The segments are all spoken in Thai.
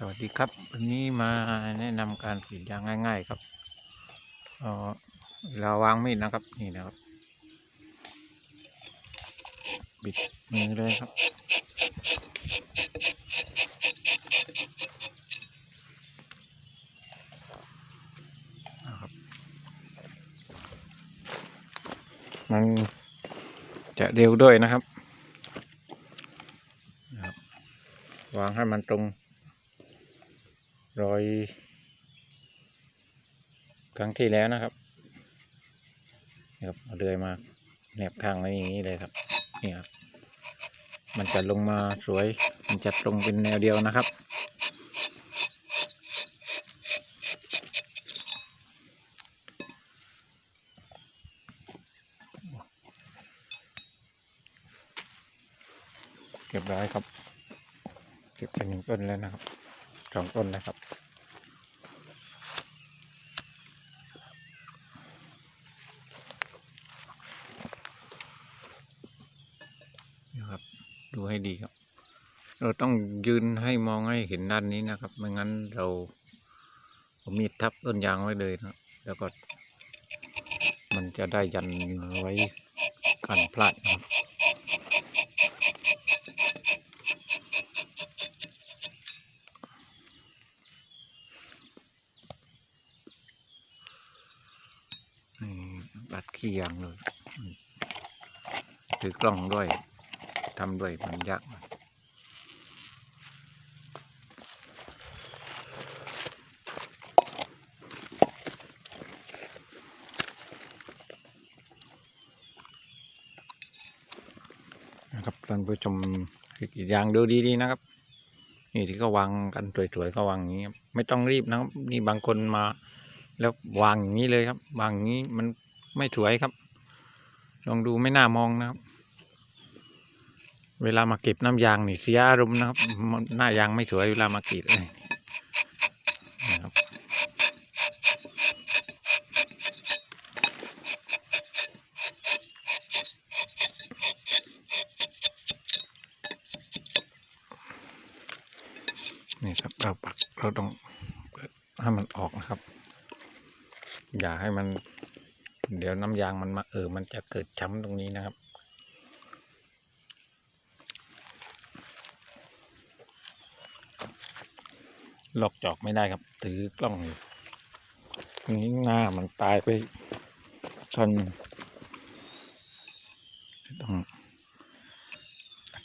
สวัสดีครับ วันนี้มาแนะนำการกรีดยางง่าย ๆครับเออเราวางมีดนะครับนี่นะครับ บิดมือเลยครับนะครับมันจะเร็วด้วยนะครับ วางให้มันตรง รอยครั้งที่แล้วนะครับนี่ครับเอาเดือยมาแนบข้างไว้อย่างนี้เลยครับนี่ครับมันจะลงมาสวย มันจะตรงเป็นแนวเดียวนะครับ เก็บร้อยครับ เก็บไปหนึ่งต้นแล้วนะครับ สองต้นแล้วครับ นะครับ ดูให้ดีครับ เราต้องยืนให้มองให้เห็นด้านนี้นะครับ ไม่งั้นเราเอามีดทับต้นยางไว้เลยนะ แล้วก็ มันจะได้ยันไว้กันพลาดนะครับ นี่ บัดขี้ยงเลยถือกล้องด้วยทำด้วยมันยากนะครับท่านผู้ชมกรีดยางดูดีๆนะครับ นี่ที่เขาวางกันสวยๆก็วางอย่างนี้ไม่ต้องรีบนะครับนี่บางคนมา แล้ววางอย่างนี้เลยครับ วางอย่างนี้มัน ไม่สวยครับ ลองดูไม่น่ามองนะครับ เวลามาเก็บน้ำยางนี่เสียอารมณ์นะครับนหน้ายางไม่สวยเวลามาเกรีดเลยนะครับนี่ครับเราปักเราต้องให้มันออกนะครับ อย่าให้มัน ดี๋ยวน้ำยางมันมาเออมันจะเกิดช้ำตรงนี้นะครับลอกจอกไม่ได้ครับ ถือกล้องอยู่นี้หน้ามันตายไปท่อนต้อง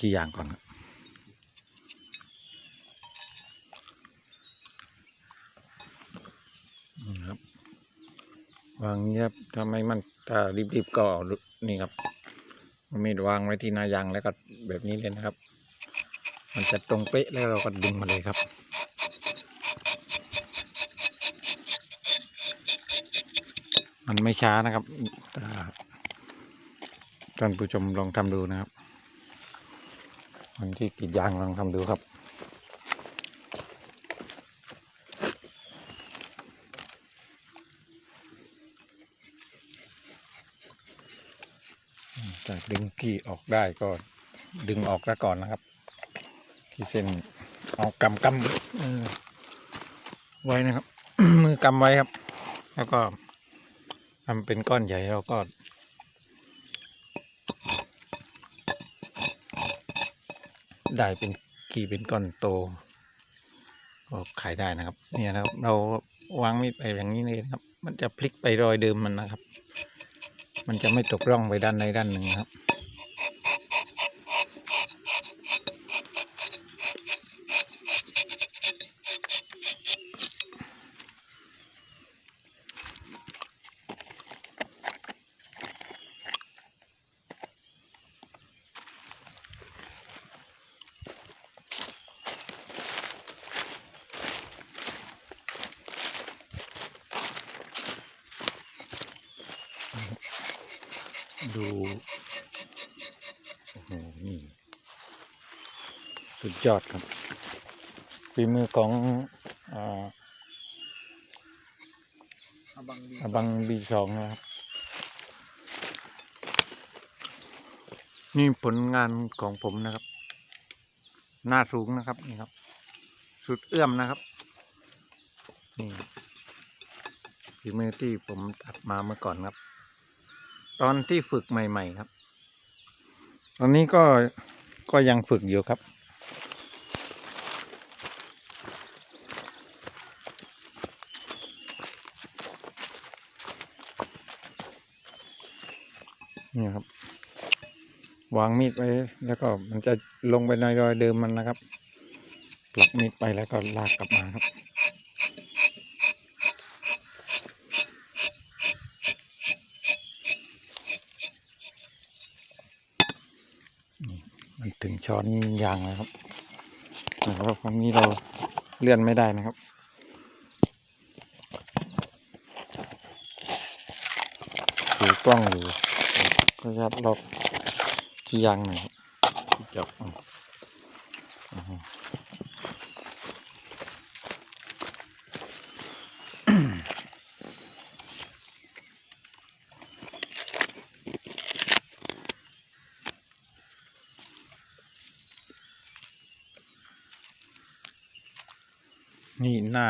กี่อย่างก่อนครับนี่ครับ วางเงียบถ้าไม่มันถ้ารีบๆก็นี่ครับมีดวางไว้ที่หนายางแล้วก็แบบนี้เลยนะครับ มันจะตรงเป๊ะแล้วเราก็ดึงมาเลยครับมันไม่ช้านะครับถ้าท่านผู้ชมลองทำดูนะครับคนที่กรีดยางลองทำดูครับ จะ ดึงกี้ออกได้ก็ดึงออกแล้วก่อนนะครับ ที่เส้นเอากำกำไว้นะครับ มือกำไว้ครับ แล้วก็ทำเป็นก้อนใหญ่แล้วก็ได้เป็นกี่เป็นก้อนโต ก็ขายได้นะครับ เนี่ยนะครับ เราวางมีดไปอย่างนี้เลยนะครับ มันจะพลิกไปรอยเดิมมันนะครับ มันจะไม่ตกร่องไปด้านใดด้านหนึ่งครับ ดูโอ้โหนี่สุดยอดครับฝีมือของอาอบังดีอาบังบีสองนะครับ นี่ผลงานของผมนะครับ หน้าสูงนะครับนี่ครับ สุดเอื้อมนะครับ นี่ฝีมือที่ผมตัดมาเมื่อก่อนครับ ตอนที่ฝึกใหม่ ๆ ครับ ตอนนี้ก็ก็ยังฝึกอยู่ครับ นี่ครับ วางมีดไว้แล้วก็มันจะลงไปในรอยเดิมมันนะครับ ปลักมีดไปแล้วก็ลากกลับมาครับ มันถึงช้อนยางแล้วครับนะครับครั้งนี้เราเลื่อนไม่ได้นะครับ ถือกล้องอยู่ก็ยัดรอกที่ยางหน่อยจับอะอ่าฮะ นี่หน้า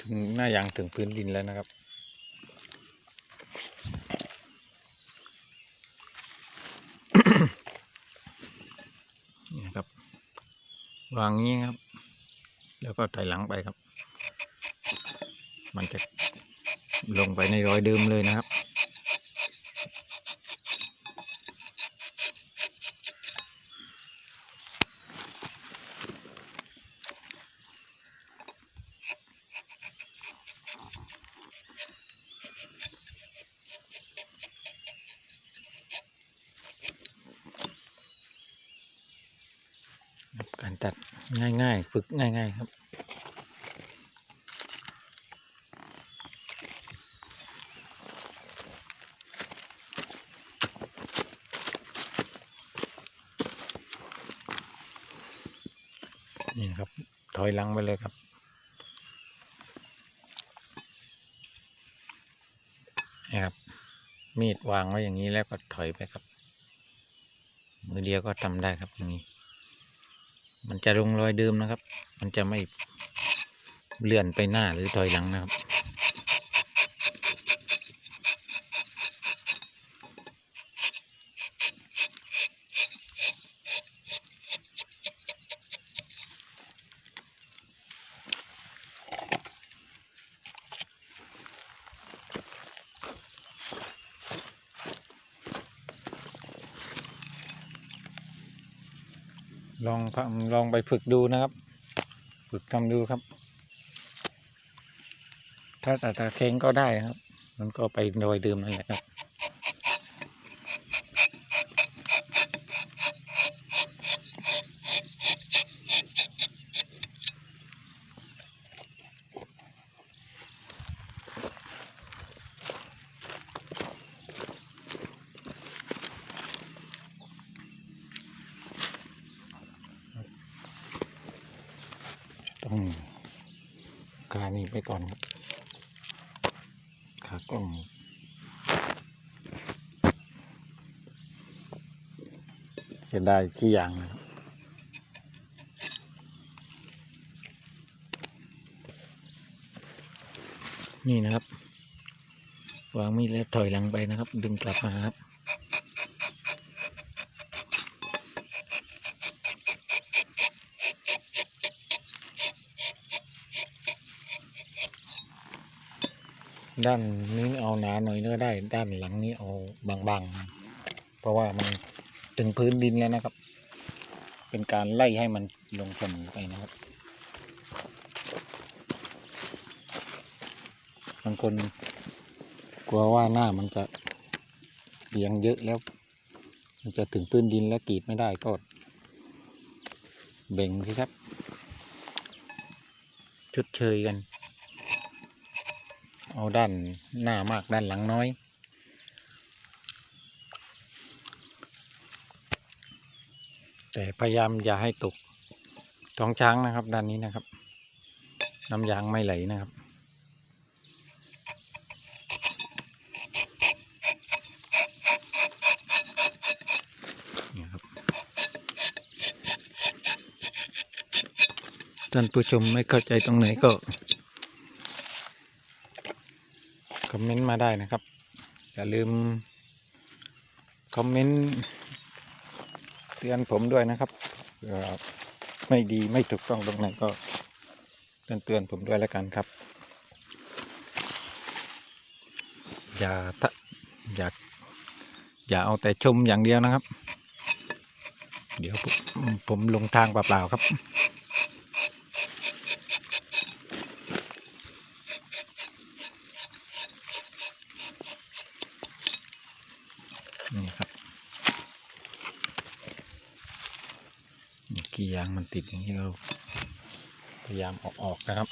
ถึงหน้ายางถึงพื้นดินแล้วนะครับ นี่ครับ วางงี้ครับ แล้วก็ถอยหลังไปครับ มันจะลงไปในรอยเดิมเลยนะครับ ตัดง่ายๆ ฝึกง่าย ๆ ครับ นี่ครับ ถอยหลังไปเลยครับนี่ครับ มีดวางไว้อย่างนี้แล้วก็ถอยไปครับ มือเดียวก็ทำได้ครับอย่างนี้ มันจะลงรอยเดิมนะครับ มันจะไม่เลื่อนไปหน้าหรือถอยหลังนะครับ ลองทำลองไปฝึกดูนะครับ ฝึกทำดูครับ ถ้าแต่ตะเคงก็ได้ครับ มันก็ไปโดยเดิมนั่นแหละครับ นี้ไปก่อนครับขากล้องเสียดายที่ยางนะครับนี่นะครับ วางมีดแล้วถอยหลังไปนะครับ ดึงกลับมาครับ ด้านนี้เอาหนาหน่อยก็ได้ ด้านหลังนี้เอาบางๆ เพราะว่ามันถึงพื้นดินแล้วนะครับ เป็นการไล่ให้มันลงเสมอไปนะครับบางคนกลัวว่าหน้ามันจะเอียงเยอะแล้ว มันจะถึงพื้นดินแล้วกรีดไม่ได้ก็เบ่งสิครับชดเชยกัน เอาด้านหน้ามากด้านหลังน้อย แต่พยายามอย่าให้ตกท้องช้างนะครับ ด้านนี้นะครับ น้ำยางไม่ไหลนะครับท่านผู้ชมไม่เข้าใจตรงไหนก็ค อมเมนต์มาได้นะครับ อย่าลืม คอมเมนต์เตือนผมด้วยนะครับไม่ดีไม่ถูกต้องตรงไหนก็เตือนเตือนผมด้วยแล้วกันครับ อย่าทะอย่าอย่าเอาแต่ชมอย่างเดียวนะครับ เดี๋ยวผมผมลงทางเปล่าๆครับ นี่ครับกี่ยางมันติดอย่างนี้เราพยายามออกออกนะครับ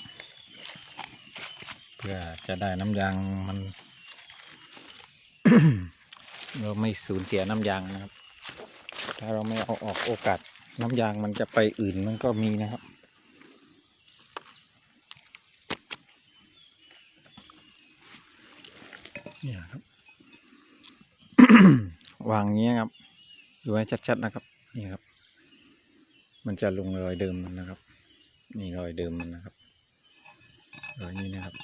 เพื่อจะได้น้ำยางมัน เราไม่สูญเสียน้ำยางนะครับ ถ้าเราไม่เอาออกโอกาสน้ำยางมันจะไปอื่นมันก็มีนะครับเนี่ยครับ วางเงี้ยครับ ดูให้ชัดๆนะครับ นี่ครับ มันจะลงรอยเดิมมันนะครับ นี่รอยเดิมมันนะครับรอยนี้นะครับ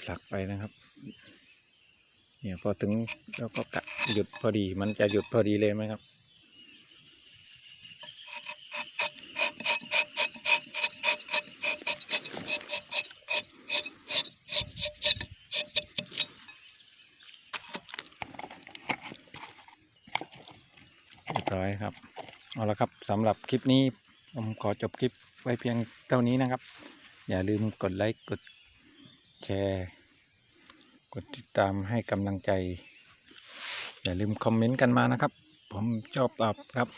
ผลักไปนะครับ เนี่ยพอถึงแล้วก็กะหยุดพอดี มันจะหยุดพอดีเลยไหมครับ เรียบร้อยครับ เอาละครับสำ หรับคลิปนี้ผมขอจบคลิปไว้เพียงเท่านี้นะครับ อย่าลืมกดไลค์กดแชร์ กดติดตามให้กำลังใจ อย่าลืมคอมเมนต์กันมานะครับ ผมชอบตอบครับ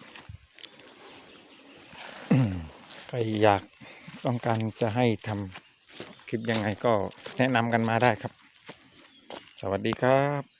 ใครอยากต้องการจะให้ทำคลิปยังไงก็แนะนำกันมาได้ครับ สวัสดีครับ